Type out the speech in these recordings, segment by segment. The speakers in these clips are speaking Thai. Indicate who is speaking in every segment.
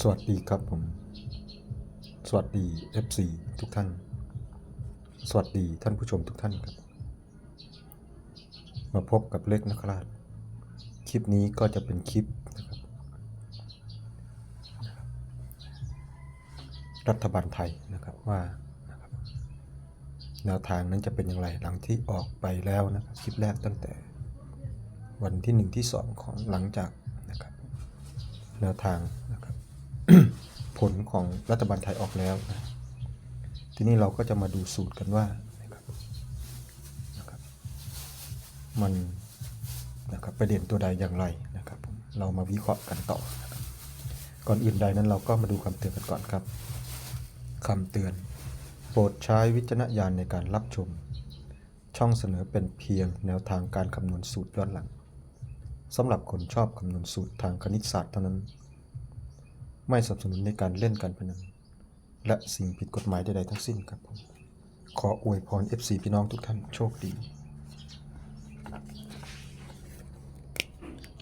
Speaker 1: สวัสดีครับผม สวัสดี FC ทุกท่าน สวัสดีท่านผู้ชมทุกท่านครับ มาพบกับเล็กนักราชคลิปนี้ก็จะเป็นคลิปนะครับรัฐบาลไทยนะครับว่าแนวทางนั้นจะเป็นอย่างไรหลังที่ออกไปแล้วนะครับคลิปแรกตั้งแต่ วันที่หนึ่งที่สองของหลังจากนะครับแนวทางนะครับ ผลของรัฐบาลไทยออกแล้วนะทีนี้เราก็จะมาดูสูตรกันว่านะครับนะครับมันนะครับประเด็นตัวใดอย่างไรนะครับ เรามาวิเคราะห์กันต่อนะก่อนอื่นใดนั้นเราก็มาดูคำเตือนกันก่อนครับคำเตือน โปรดใช้วิจารณญาณในการรับชม ช่องเสนอเป็นเพียงแนวทางการคำนวณสูตรย้อนหลังสำหรับคนชอบคำนวณสูตรทางคณิตศาสตร์เท่านั้น ไม่สนับสนุนในการเล่นการพนันและสิ่งผิดกฎหมายใดๆทั้งสิ้นครับผมขออวยพร FC พี่น้องทุกท่านโชคดี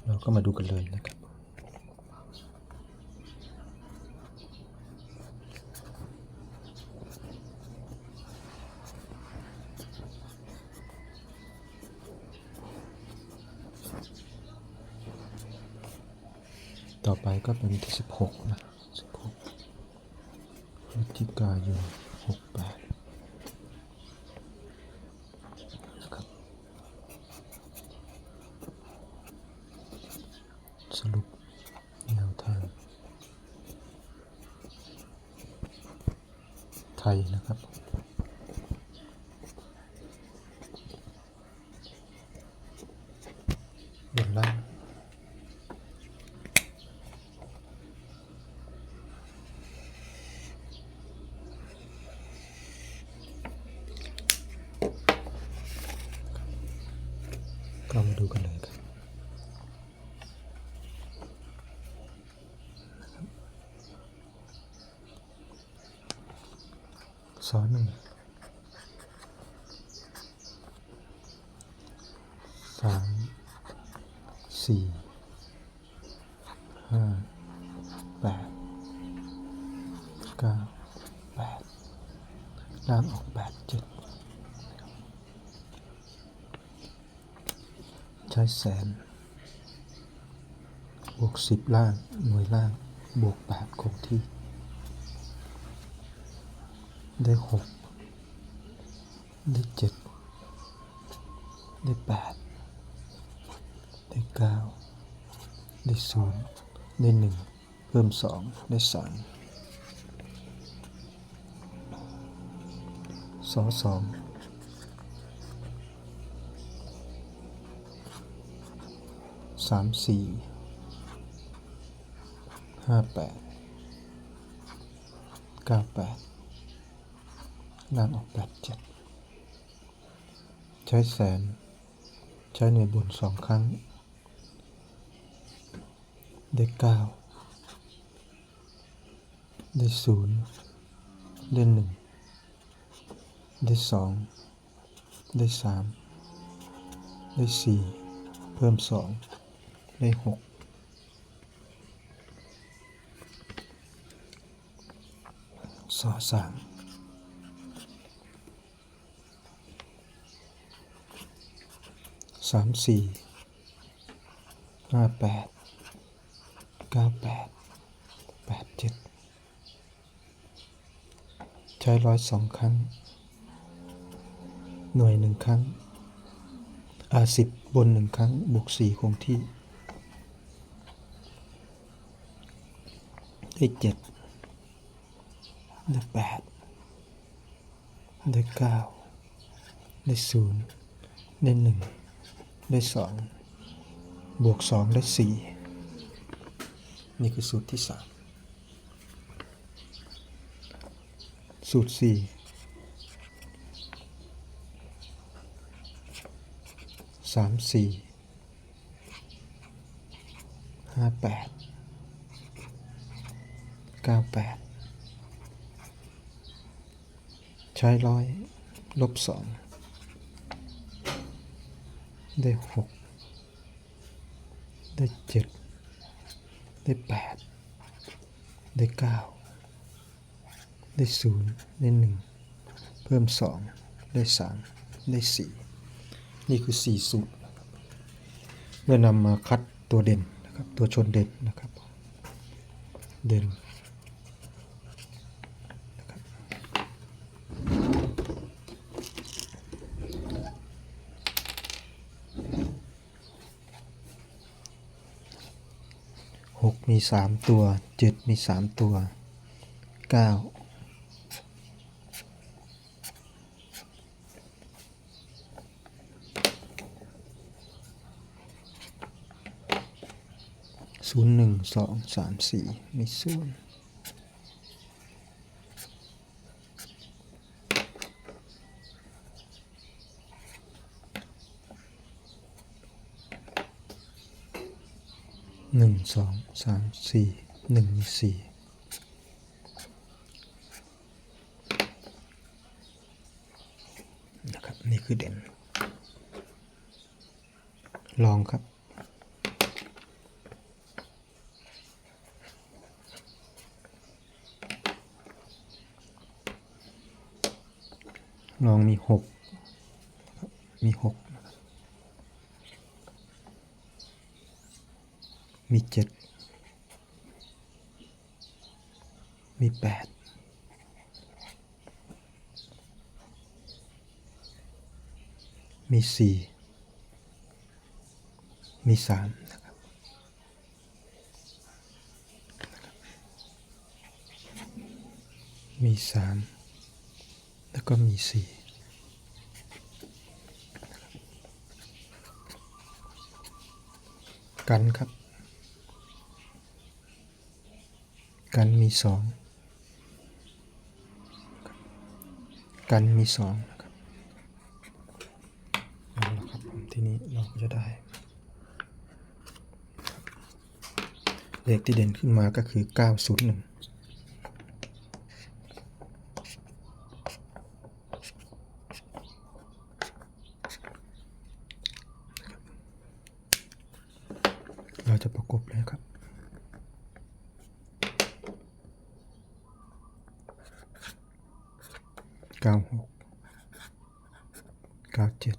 Speaker 1: เราก็มาดูกันเลยนะครับ ต่อไปก็เป็นวันที่16นะ16พฤศจิกายน68นะครับสรุปแนวทางไทยนะครับบนล่าง ก็มาดูกันเลยครับ สอนหนึ่งสามสี่ห้าแปดเก้าแปดล่างออกแปดเจ็ดใช้แสน บวกสิบล่าง หน่วยล่าง บวกแปดคงที่ ได้หกได้เจ็ดได้แปดได้เก้าได้ศูนย์ได้หนึ่งเพิ่มสองได้สามสองสองสามสี่ห้าแปดเก้าแปด ล่งออกแปดเจ็ดใช้แสน ใช้ในบนสองครั้ง ได้เก้าได้ศูนย์ได้หนึ่งได้สองได้สามได้สี่เพิ่มสองได้หกสอสาม สามสี่ห้าแปดเก้าแปดแปดเจ็ดใช้ร้อยสองครั้ง หน่วยหนึ่งครั้งอาสิบบนหนึ่งครั้งบวกสี่คงที่ ได้เจ็ดได้แปดได้เก้าได้ศูนย์ได้หนึ่ง ได้สองบวกสองได้สี่นี่คือสูตรที่สามสูตรสี่สามสี่ห้าแปดเก้าแปดใช้ร้อยลบสอง ได้หกได้เจ็ดได้แปดได้เก้าได้ศูนย์ได้หนึ่งเพิ่มสองได้สามได้สี่นี่คือสี่สูตรเมื่อนำมาคัดตัวเด่นนะครับตัวชนเด่นนะครับ เด่นนะครับหก มีสามตัวเจ็ดมีสามตัวเก้าศูนย์หนึ่งสองสามสี่มีศูนย์ สองสามสี่หนึ่งสี่นะครับนี่คือเด่น ลองครับลองมีหกมีหกนะครับ มีเจ็ด มีแปด มีสี่มีสามนะครับ มีสามแล้วก็มีสี่กันครับ กันมีสองกันมีสองนะครับเอาละครับผมทีนี้เราก็จะได้ เลขที่เด่นขึ้นมาก็คือ 901 เราจะประกบเลยครับ เก้าหกเก้าเจ็ด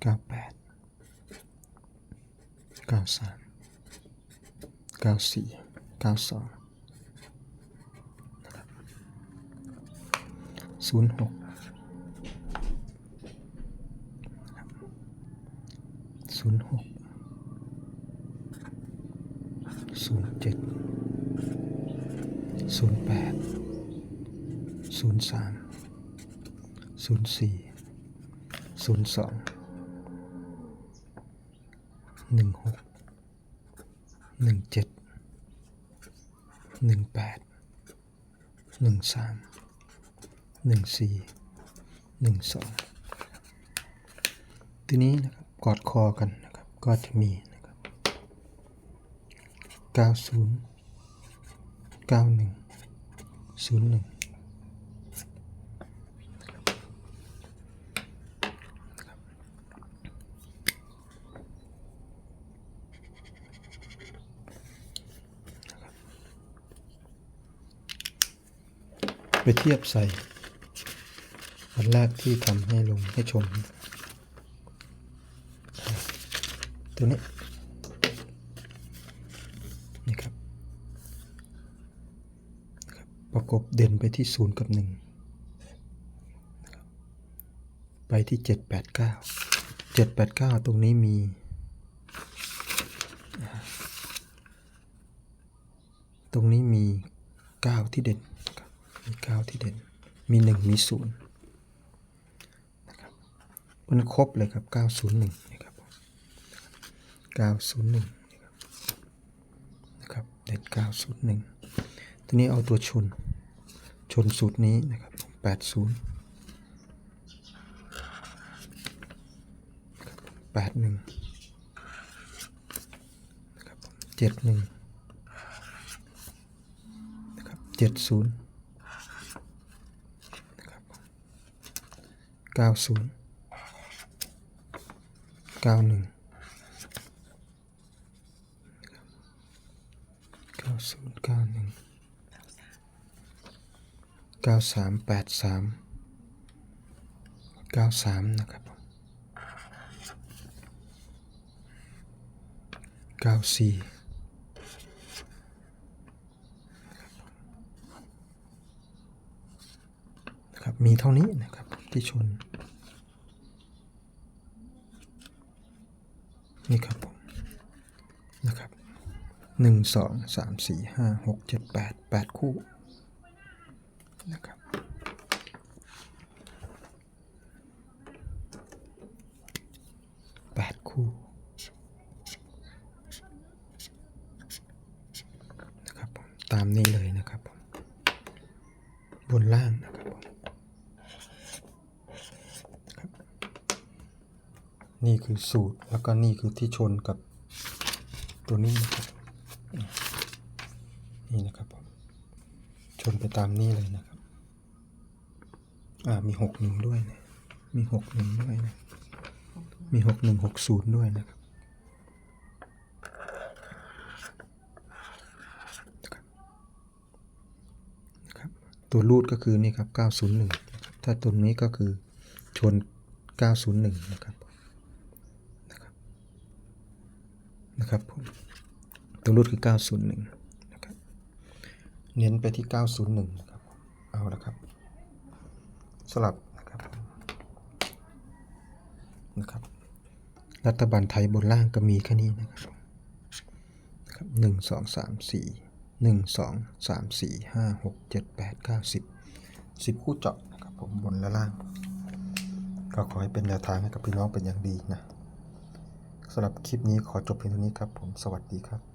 Speaker 1: เก้าแปดเก้าสามเก้าสี่เก้าสองศูนย์หกศูนย์หกศูนย์เจ็ดศูนย์แปด ศูนย์สามศูนย์สี่ศูนย์สองหนึ่งหกหนึ่งเจ็ดหนึ่งแปดหนึ่งสามหนึ่งสี่หนึ่งสองทีนี้นะครับกอดคอกันนะครับก็จะมีนะครับ90 91 01 ไปเทียบใส่อันแรกที่ทำให้ลงให้ชม ตัวนี้ นี่ครับนะครับประกบเด่นไปที่ศูนย์กับหนึ่งไปที่เจ็ดแปดเก้าเจ็ดแปดเก้าตรงนี้มีตรงนี้มีเก้าที่เด่น มีเก้าที่เด่น มีหนึ่งมีศูนย์นะครับมันครบเลยครับเก้าศูนย์หนึ่งนะครับผม901นะครับนะครับเด็ด901ทีนี้เอาตัวชน ชนสูตรนี้นะครับ80นะครับ81นะครับ71นะครับ70นะครับ 90 91 91ศูนย์เก้าหนึ่งเก้าสามแปดสามเก้าสามนะครับเก้าสี่นะครับมีเท่านี้นะครับที่ชน นี่ครับผมนะครับหนึ่งสองสามสี่ห้าหกเจ็ดแปดแปดคู่นะครับแปดคู่นะครับผมตามนี้เลยนะครับผมบนล่างนะครับ นี่คือสูตรแล้วก็นี่คือที่ชนกับตัวนี้นะครับนี่นะครับผมชนไปตามนี้เลยนะครับ อ่ามีหกหนึ่งด้วยนะมีหกหนึ่งด้วยนะมีหกหนึ่งหกศูนย์ด้วยนะครับนะครับตัวรูดก็คือนี่ครับ 901นะครับถ้าตัวนี้ก็คือชน 901 นะครับนะครับ นะครับผมตัวรูดคือ 901 นะครับ เน้นไปที่ 901 นะครับ เอาละครับ สลับนะครับนะครับ รัฐบาลไทยบนล่างก็มีแค่นี้นะครับนะครับหนึ่งสองสามสี่หนึ่งสองสามสี่ห้าหกเจ็ดแปดเก้าสิบสิบคู่เจาะนะครับผมบนและล่าง ก็ขอให้เป็นแนวทางให้กับพี่น้องเป็นอย่างดีนะ สำหรับคลิปนี้ขอจบเพียงเท่านี้ครับผมสวัสดีครับ